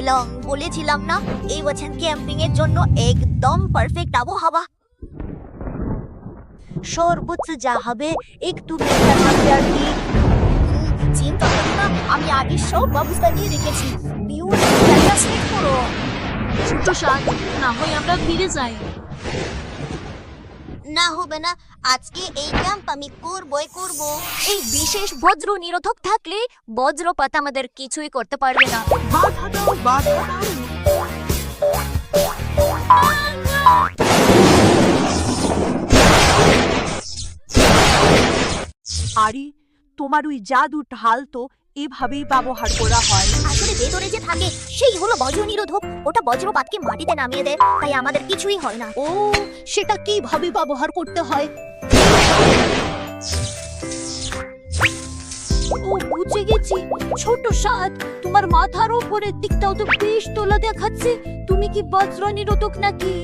Along বলেছিলাম না? এই বছর ক্যাম্পিং এর জন্য একদম পারফেক্ট আবহাওয়া। সর্বোচ্চ যা হবে একটু কি। চিন্তা করো না, আমি আগে সব ব্যবস্থা নিয়ে রেখেছি। বিউর সেট করো। ছোট সাত না হয় আমরা ফিরে যাই। না হবে না, আজকে এই ক্যাম্প আমি করবই করব। এই বিশেষ বজ্র নিরোধক থাকলে বজ্রপাত আমাদের কিছুই করতে পারবে না। বাধা আরে, তোমার ওই জাদু ঢাল তো এভাবেই ব্যবহার করা হয়। আসলে ভেতরে যে থাকে সেই হলো বজ্র নিরোধক। ওটা বজ্রপাতকে মাটিতে নামিয়ে দেয় তাই আমাদের কিছুই হয় না। ও সেটা কীভাবে ব্যবহার করতে হয়? ও বুঝে গেছি। ছোট সাত তোমার মাথার উপরের দিকটাও তো বেশ তোলা দেখাচ্ছে। তুমি কি বজ্র নিরোধক নাকি?